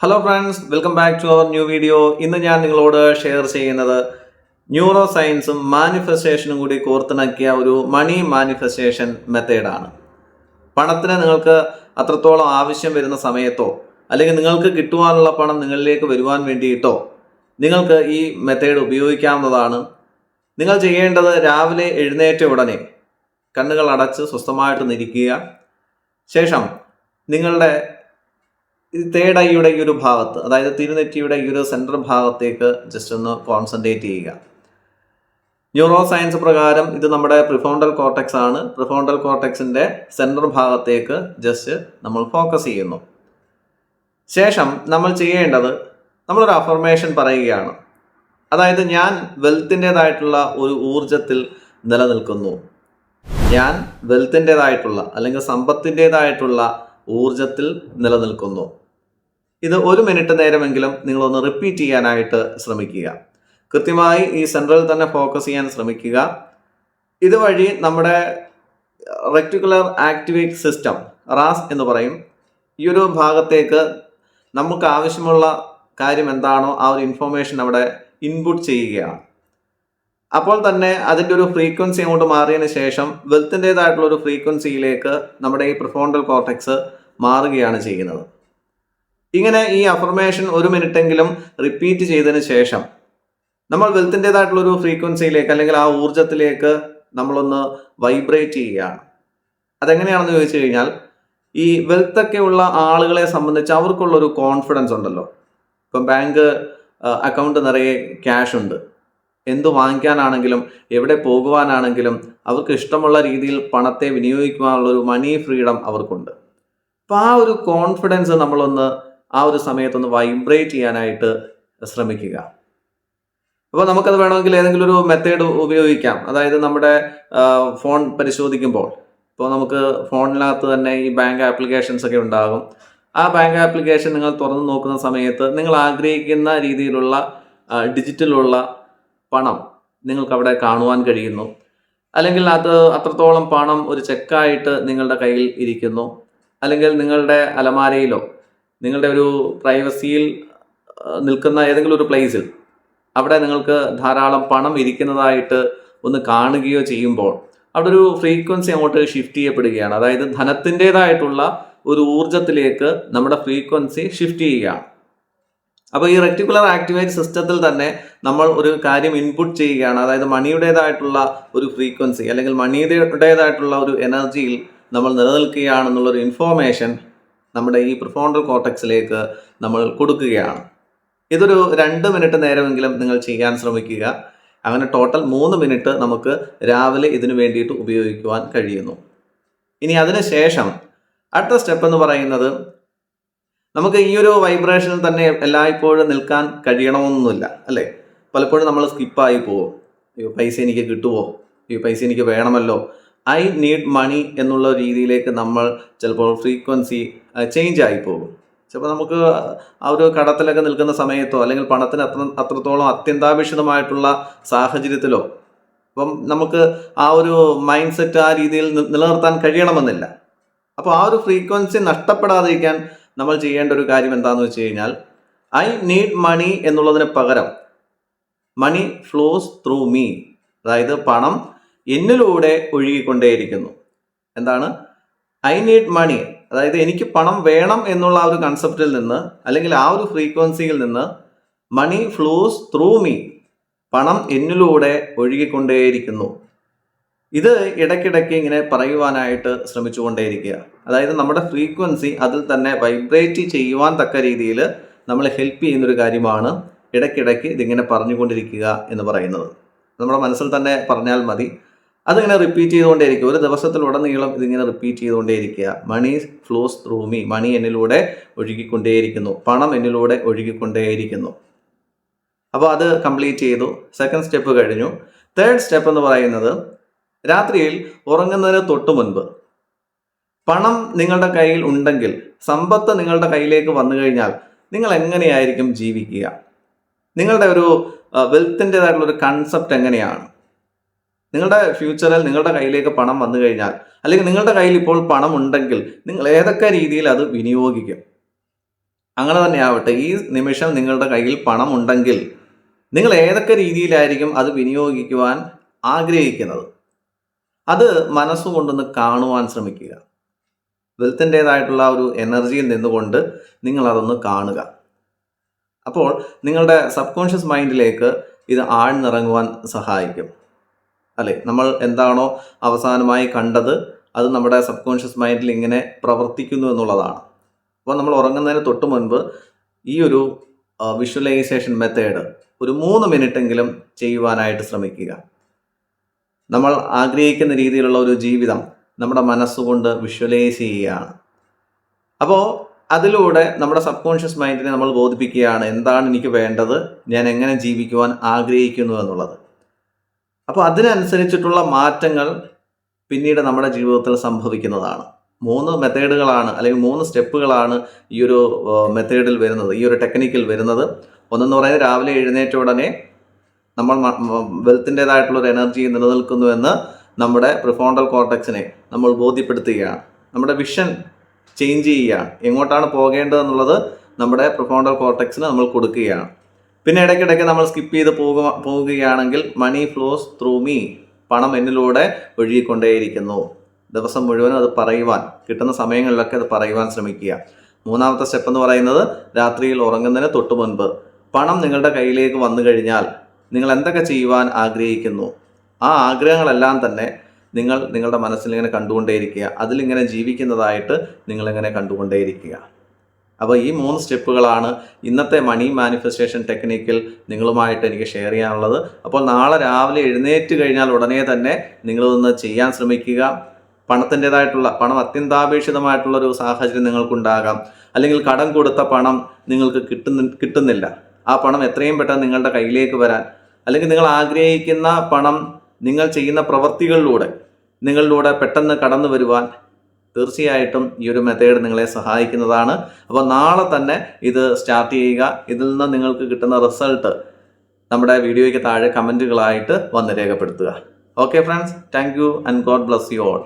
Hello friends welcome back to our new video ഇന്ന് ഞാൻ നിങ്ങളോട് ഷെയർ ചെയ്യുന്നത് ന്യൂറോ സയൻസും മാനിഫെസ്റ്റേഷനും കൂടി കോർത്തിണക്കിയ ഒരു മണി മാനിഫെസ്റ്റേഷൻ മെത്തേഡാണ് പണത്തിന് നിങ്ങൾക്ക് അത്രത്തോളം ആവശ്യം വരുന്ന സമയത്തോ അല്ലെങ്കിൽ നിങ്ങൾക്ക് കിട്ടുവാനുള്ള പണം നിങ്ങളിലേക്ക് വരുവാൻ വേണ്ടിയിട്ടോ നിങ്ങൾക്ക് ഈ മെത്തേഡ് ഉപയോഗിക്കാവുന്നതാണ്. നിങ്ങൾ ചെയ്യേണ്ടത് രാവിലെ എഴുന്നേറ്റ ഉടനെ കണ്ണുകൾ അടച്ച് സ്വസ്ഥമായിട്ട് നിൽക്കുക ശേഷം നിങ്ങളുടെ തേർഡ് ഐയുടെ ഈ ഒരു ഭാഗത്ത് അതായത് തിരുനെറ്റിയുടെ ഈ ഒരു സെൻട്രൽ ഭാഗത്തേക്ക് ജസ്റ്റ് ഒന്ന് കോൺസെൻട്രേറ്റ് ചെയ്യുക. ന്യൂറോ സയൻസ് പ്രകാരം ഇത് നമ്മുടെ പ്രിഫോണ്ടൽ കോർട്ടെക്സ് ആണ്. പ്രിഫോണ്ടൽ കോർട്ടെക്സിന്റെ സെൻട്രൽ ഭാഗത്തേക്ക് ജസ്റ്റ് നമ്മൾ ഫോക്കസ് ചെയ്യുന്നു. ശേഷം നമ്മൾ ചെയ്യേണ്ടത് നമ്മളൊരു അഫർമേഷൻ പറയുകയാണ്. അതായത് ഞാൻ വെൽത്തിന്റെതായിട്ടുള്ള ഒരു ഊർജത്തിൽ നിലനിൽക്കുന്നു. ഞാൻ വെൽത്തിന്റെതായിട്ടുള്ള അല്ലെങ്കിൽ സമ്പത്തിന്റെതായിട്ടുള്ള ഊർജത്തിൽ നിലനിൽക്കുന്നു. ഇത് ഒരു മിനിറ്റ് നേരമെങ്കിലും നിങ്ങളൊന്ന് റിപ്പീറ്റ് ചെയ്യാനായിട്ട് ശ്രമിക്കുക. കൃത്യമായി ഈ സെൻട്രൽ തന്നെ ഫോക്കസ് ചെയ്യാൻ ശ്രമിക്കുക. ഇതുവഴി നമ്മുടെ റെക്ടിക്കുലർ ആക്ടിവേറ്റ് സിസ്റ്റം റാസ് എന്ന് പറയും. ഈ ഒരു ഭാഗത്തേക്ക് നമുക്ക് ആവശ്യമുള്ള കാര്യം എന്താണോ ആ ഒരു ഇൻഫോർമേഷൻ അവിടെ ഇൻപുട്ട് ചെയ്യുകയാണ്. അപ്പോൾ തന്നെ അതിന്റെ ഒരു ഫ്രീക്വൻസി അങ്ങോട്ട് മാറിയതിന് ശേഷം വെൽത്തിന്റെതായിട്ടുള്ള ഒരു ഫ്രീക്വൻസിയിലേക്ക് നമ്മുടെ ഈ പ്രിഫോണ്ടൽ കോർട്ടക്സ് മാറുകയാണ് ചെയ്യുന്നത്. ഇങ്ങനെ ഈ അഫർമേഷൻ ഒരു മിനിറ്റെങ്കിലും റിപ്പീറ്റ് ചെയ്തതിന് ശേഷം നമ്മൾ വെൽത്തിന്റെതായിട്ടുള്ള ഒരു ഫ്രീക്വൻസിയിലേക്ക് അല്ലെങ്കിൽ ആ ഊർജത്തിലേക്ക് നമ്മളൊന്ന് വൈബ്രേറ്റ് ചെയ്യുകയാണ്. അതെങ്ങനെയാണെന്ന് ചോദിച്ചു കഴിഞ്ഞാൽ ഈ വെൽത്തൊക്കെ ഉള്ള ആളുകളെ സംബന്ധിച്ച് അവർക്കുള്ള ഒരു കോൺഫിഡൻസ് ഉണ്ടല്ലോ. ഇപ്പം ബാങ്ക് അക്കൗണ്ട് നിറയെ ക്യാഷ് ഉണ്ട്. എന്ത് വാങ്ങിക്കാനാണെങ്കിലും എവിടെ പോകുവാനാണെങ്കിലും അവർക്ക് ഇഷ്ടമുള്ള രീതിയിൽ പണത്തെ വിനിയോഗിക്കുവാനുള്ള ഒരു മണി ഫ്രീഡം അവർക്കുണ്ട്. അപ്പം ആ ഒരു കോൺഫിഡൻസ് നമ്മളൊന്ന് ആ ഒരു സമയത്തൊന്ന് വൈബ്രേറ്റ് ചെയ്യാനായിട്ട് ശ്രമിക്കുക. അപ്പോൾ നമുക്കത് വേണമെങ്കിൽ ഏതെങ്കിലും ഒരു മെത്തേഡ് ഉപയോഗിക്കാം. അതായത് നമ്മുടെ ഫോൺ പരിശോധിക്കുമ്പോൾ. ഇപ്പോൾ നമുക്ക് ഫോണിനകത്ത് തന്നെ ഈ ബാങ്ക് ആപ്ലിക്കേഷൻസ് ഒക്കെ ഉണ്ടാകും. ആ ബാങ്ക് ആപ്ലിക്കേഷൻ നിങ്ങൾ തുറന്നു നോക്കുന്ന സമയത്ത് നിങ്ങൾ ആഗ്രഹിക്കുന്ന രീതിയിലുള്ള ഡിജിറ്റലുള്ള പണം നിങ്ങൾക്ക് അവിടെ കാണുവാൻ കഴിയുന്നു. അല്ലെങ്കിൽ അത് അത്രത്തോളം പണം ഒരു ചെക്കായിട്ട് നിങ്ങളുടെ കയ്യിൽ ഇരിക്കുന്നു. അല്ലെങ്കിൽ നിങ്ങളുടെ അലമാരയിലോ നിങ്ങളുടെ ഒരു പ്രൈവസിയിൽ നിൽക്കുന്ന ഏതെങ്കിലും ഒരു പ്ലേസിൽ അവിടെ നിങ്ങൾക്ക് ധാരാളം പണം ഇരിക്കുന്നതായിട്ട് ഒന്ന് കാണുകയോ ചെയ്യുമ്പോൾ അവിടെ ഒരു ഫ്രീക്വൻസി അങ്ങോട്ട് ഷിഫ്റ്റ് ചെയ്യപ്പെടുകയാണ്. അതായത് ധനത്തിന്റെതായിട്ടുള്ള ഒരു ഊർജത്തിലേക്ക് നമ്മുടെ ഫ്രീക്വൻസി ഷിഫ്റ്റ് ചെയ്യുകയാണ്. അപ്പോൾ ഈ റെക്ടിക്കുലർ ആക്ടിവേറ്റ് സിസ്റ്റത്തിൽ തന്നെ നമ്മൾ ഒരു കാര്യം ഇൻപുട്ട് ചെയ്യുകയാണ്. അതായത് മണിയുടേതായിട്ടുള്ള ഒരു ഫ്രീക്വൻസി അല്ലെങ്കിൽ മണിയുടേതായിട്ടുള്ള ഒരു എനർജിയിൽ നമ്മൾ നിലനിൽക്കുകയാണെന്നുള്ളൊരു ഇൻഫോർമേഷൻ നമ്മുടെ ഈ പ്രിഫോണ്ടൽ കോർട്ടക്സിലേക്ക് നമ്മൾ കൊടുക്കുകയാണ്. ഇതൊരു രണ്ട് മിനിറ്റ് നേരമെങ്കിലും നിങ്ങൾ ചെയ്യാൻ ശ്രമിക്കുക. അങ്ങനെ ടോട്ടൽ മൂന്ന് മിനിറ്റ് നമുക്ക് രാവിലെ ഇതിനു വേണ്ടിയിട്ട് ഉപയോഗിക്കുവാൻ കഴിയുന്നു. ഇനി അതിനുശേഷം അടുത്ത സ്റ്റെപ്പ് എന്ന് പറയുന്നത് നമുക്ക് ഈ ഒരു വൈബ്രേഷനിൽ തന്നെ എല്ലായ്പ്പോഴും നിൽക്കാൻ കഴിയണമെന്നൊന്നുമില്ല അല്ലേ? പലപ്പോഴും നമ്മൾ സ്കിപ്പായി പോകും. അയ്യോ പൈസ എനിക്ക് കിട്ടുമോ അയ്യോ പൈസ എനിക്ക് വേണമല്ലോ? ഐ നീഡ് മണി എന്നുള്ള രീതിയിലേക്ക് നമ്മൾ ചിലപ്പോൾ ഫ്രീക്വൻസി ചേഞ്ച് ആയി പോകും. ചിലപ്പോൾ നമുക്ക് ആ ഒരു കടത്തിലൊക്കെ നിൽക്കുന്ന സമയത്തോ അല്ലെങ്കിൽ പണത്തിന് അത്ര അത്രത്തോളം അത്യന്താപേക്ഷിതമായിട്ടുള്ള സാഹചര്യത്തിലോ അപ്പം നമുക്ക് ആ ഒരു മൈൻഡ് സെറ്റ് ആ രീതിയിൽ നിലനിർത്താൻ കഴിയണമെന്നില്ല. അപ്പോൾ ആ ഒരു ഫ്രീക്വൻസി നഷ്ടപ്പെടാതിരിക്കാൻ നമ്മൾ ചെയ്യേണ്ട ഒരു കാര്യം എന്താണെന്ന് വെച്ച് കഴിഞ്ഞാൽ ഐ നീഡ് മണി എന്നുള്ളതിന് പകരം മണി ഫ്ലോസ് ത്രൂ മീ അതായത് പണം എന്നിലൂടെ ഒഴുകിക്കൊണ്ടേയിരിക്കുന്നു. എന്താണ്? ഐ നീഡ് മണി അതായത് എനിക്ക് പണം വേണം എന്നുള്ള ആ ഒരു കൺസെപ്റ്റിൽ നിന്ന് അല്ലെങ്കിൽ ആ ഒരു ഫ്രീക്വൻസിയിൽ നിന്ന് മണി ഫ്ലോസ് ത്രൂ മീ പണം എന്നിലൂടെ ഒഴുകിക്കൊണ്ടേയിരിക്കുന്നു. ഇത് ഇടയ്ക്കിടയ്ക്ക് ഇങ്ങനെ പറയുവാനായിട്ട് ശ്രമിച്ചുകൊണ്ടേയിരിക്കുക. അതായത് നമ്മുടെ ഫ്രീക്വൻസി അതിൽ തന്നെ വൈബ്രേറ്റ് ചെയ്യുവാൻ തക്ക രീതിയിൽ നമ്മളെ ഹെൽപ്പ് ചെയ്യുന്നൊരു കാര്യമാണ് ഇടയ്ക്കിടയ്ക്ക് ഇതിങ്ങനെ പറഞ്ഞുകൊണ്ടിരിക്കുക എന്ന് പറയുന്നത്. നമ്മുടെ മനസ്സിൽ തന്നെ പറഞ്ഞാൽ മതി. അതിങ്ങനെ റിപ്പീറ്റ് ചെയ്തുകൊണ്ടേയിരിക്കുക. ഒരു ദിവസത്തിലുടനീളം ഇതിങ്ങനെ repeat ചെയ്തുകൊണ്ടേയിരിക്കുക. Money flows through me money എന്നിലൂടെ ഒഴുകിക്കൊണ്ടേയിരിക്കുന്നു. പണം എന്നിലൂടെ ഒഴുകിക്കൊണ്ടേയിരിക്കുന്നു. അപ്പോൾ അത് കംപ്ലീറ്റ് ചെയ്തു. സെക്കൻഡ് സ്റ്റെപ്പ് കഴിഞ്ഞു. തേർഡ് സ്റ്റെപ്പ് എന്ന് പറയുന്നത് രാത്രിയിൽ ഉറങ്ങുന്നതിന് തൊട്ട് മുൻപ് പണം നിങ്ങളുടെ കയ്യിൽ ഉണ്ടെങ്കിൽ സമ്പത്ത് നിങ്ങളുടെ കയ്യിലേക്ക് വന്നു കഴിഞ്ഞാൽ നിങ്ങൾ എങ്ങനെയായിരിക്കും ജീവിക്കുക? നിങ്ങളുടെ ഒരു വെൽത്തിന്റെതായിട്ടുള്ള ഒരു കൺസെപ്റ്റ് എങ്ങനെയാണ്? നിങ്ങളുടെ ഫ്യൂച്ചറിൽ നിങ്ങളുടെ കയ്യിലേക്ക് പണം വന്നു കഴിഞ്ഞാൽ അല്ലെങ്കിൽ നിങ്ങളുടെ കയ്യിൽ ഇപ്പോൾ പണം ഉണ്ടെങ്കിൽ നിങ്ങൾ ഏതൊക്കെ രീതിയിൽ അത് വിനിയോഗിക്കും? അങ്ങനെ തന്നെ ആവട്ടെ ഈ നിമിഷം നിങ്ങളുടെ കയ്യിൽ പണം ഉണ്ടെങ്കിൽ നിങ്ങൾ ഏതൊക്കെ രീതിയിലായിരിക്കും അത് വിനിയോഗിക്കുവാൻ ആഗ്രഹിക്കുന്നത്? അത് മനസ്സുകൊണ്ടൊന്ന് കാണുവാൻ ശ്രമിക്കുക. വെൽത്തിന്റെതായിട്ടുള്ള ഒരു എനർജിയിൽ നിന്നുകൊണ്ട് നിങ്ങൾ അതൊന്ന് കാണുക. അപ്പോൾ നിങ്ങളുടെ സബ് കോൺഷ്യസ് മൈൻഡിലേക്ക് ഇത് ആഴ്ന്നിറങ്ങുവാൻ സഹായിക്കും. അല്ലെ? നമ്മൾ എന്താണോ അവസാനമായി കണ്ടത് അത് നമ്മുടെ സബ് കോൺഷ്യസ് മൈൻഡിൽ ഇങ്ങനെ പ്രവർത്തിക്കുന്നു എന്നുള്ളതാണ്. അപ്പോൾ നമ്മൾ ഉറങ്ങുന്നതിന് തൊട്ട് മുൻപ് ഈ ഒരു വിഷ്വലൈസേഷൻ മെത്തേഡ് ഒരു മൂന്ന് മിനിറ്റെങ്കിലും ചെയ്യുവാനായിട്ട് ശ്രമിക്കുക. നമ്മൾ ആഗ്രഹിക്കുന്ന രീതിയിലുള്ള ഒരു ജീവിതം നമ്മുടെ മനസ്സുകൊണ്ട് വിഷ്വലൈസ് ചെയ്യുകയാണ്. അപ്പോൾ അതിലൂടെ നമ്മുടെ സബ് കോൺഷ്യസ് മൈൻഡിനെ നമ്മൾ ബോധിപ്പിക്കുകയാണ് എന്താണ് എനിക്ക് വേണ്ടത് ഞാൻ എങ്ങനെ ജീവിക്കുവാൻ ആഗ്രഹിക്കുന്നു എന്നുള്ളത്. അപ്പോൾ അതിനനുസരിച്ചിട്ടുള്ള മാറ്റങ്ങൾ പിന്നീട് നമ്മുടെ ജീവിതത്തിൽ സംഭവിക്കുന്നതാണ്. മൂന്ന് മെത്തേഡുകളാണ് അല്ലെങ്കിൽ മൂന്ന് സ്റ്റെപ്പുകളാണ് ഈ ഒരു മെത്തേഡിൽ വരുന്നത് ഈ ഒരു ടെക്നിക്കിൽ വരുന്നത്. ഒന്നെന്ന് പറയുന്നത് രാവിലെ എഴുന്നേറ്റ ഉടനെ നമ്മൾ വെൽത്തിന്റെതായിട്ടുള്ളൊരു എനർജി നിലനിൽക്കുന്നുവെന്ന് നമ്മുടെ പ്രിഫോണ്ടൽ കോർട്ടക്സിനെ നമ്മൾ ബോധ്യപ്പെടുത്തുകയാണ്. നമ്മുടെ വിഷൻ ചേഞ്ച് ചെയ്യുകയാണ്. എങ്ങോട്ടാണ് പോകേണ്ടതെന്നുള്ളത് നമ്മുടെ പ്രൊഫോണ്ടൽ കോർട്ടക്സിന് നമ്മൾ കൊടുക്കുകയാണ്. പിന്നെ ഇടയ്ക്കിടയ്ക്ക് നമ്മൾ സ്കിപ്പ് ചെയ്ത് പോകുക പോവുകയാണെങ്കിൽ മണി ഫ്ലോസ് ത്രൂ മീ പണം എന്നിലൂടെ ഒഴുകിക്കൊണ്ടേയിരിക്കുന്നു. ദിവസം മുഴുവനും അത് പറയുവാൻ കിട്ടുന്ന സമയങ്ങളിലൊക്കെ അത് പറയുവാൻ ശ്രമിക്കുക. മൂന്നാമത്തെ സ്റ്റെപ്പ് എന്ന് പറയുന്നത് രാത്രിയിൽ ഉറങ്ങുന്നതിന് തൊട്ട് മുൻപ്. പണം നിങ്ങളുടെ കയ്യിലേക്ക് വന്നു കഴിഞ്ഞാൽ നിങ്ങൾ എന്തൊക്കെ ചെയ്യുവാൻ ആഗ്രഹിക്കുന്നു? ആ ആഗ്രഹങ്ങളെല്ലാം തന്നെ നിങ്ങൾ നിങ്ങളുടെ മനസ്സിൽ ഇങ്ങനെ കണ്ടുകൊണ്ടേയിരിക്കുക. അതിലിങ്ങനെ ജീവിക്കുന്നതായിട്ട് നിങ്ങളിങ്ങനെ കണ്ടുകൊണ്ടേയിരിക്കുക. അപ്പോൾ ഈ മൂന്ന് സ്റ്റെപ്പുകളാണ് ഇന്നത്തെ മണി മാനിഫെസ്റ്റേഷൻ ടെക്നിക്കിൽ നിങ്ങളുമായിട്ട് എനിക്ക് ഷെയർ ചെയ്യാനുള്ളത്. അപ്പോൾ നാളെ രാവിലെ എഴുന്നേറ്റ് കഴിഞ്ഞാൽ ഉടനെ തന്നെ നിങ്ങളിതൊന്ന് ചെയ്യാൻ ശ്രമിക്കുക. പണത്തിന്റെതായിട്ടുള്ള പണം അത്യന്താപേക്ഷിതമായിട്ടുള്ള ഒരു സാഹചര്യം നിങ്ങൾക്കുണ്ടാകാം. അല്ലെങ്കിൽ കടം കൊടുത്ത പണം നിങ്ങൾക്ക് കിട്ടുന്ന കിട്ടുന്നില്ല. ആ പണം എത്രയും പെട്ടെന്ന് നിങ്ങളുടെ കയ്യിലേക്ക് വരാൻ. അല്ലെങ്കിൽ നിങ്ങൾ ആഗ്രഹിക്കുന്ന പണം നിങ്ങൾ ചെയ്യുന്ന പ്രവൃത്തികളിലൂടെ നിങ്ങളിലൂടെ പെട്ടെന്ന് കടന്നു വരുവാൻ തീർച്ചയായിട്ടും ഈ ഒരു മെത്തേഡ് നിങ്ങളെ സഹായിക്കുന്നതാണ്. അപ്പോൾ നാളെ തന്നെ ഇത് സ്റ്റാർട്ട് ചെയ്യുക. ഇതിൽ നിന്ന് നിങ്ങൾക്ക് കിട്ടുന്ന റിസൾട്ട് നമ്മുടെ വീഡിയോയ്ക്ക് താഴെ കമന്റുകളായിട്ട് വന്ന് രേഖപ്പെടുത്തുക. Okay friends thank you and God bless you all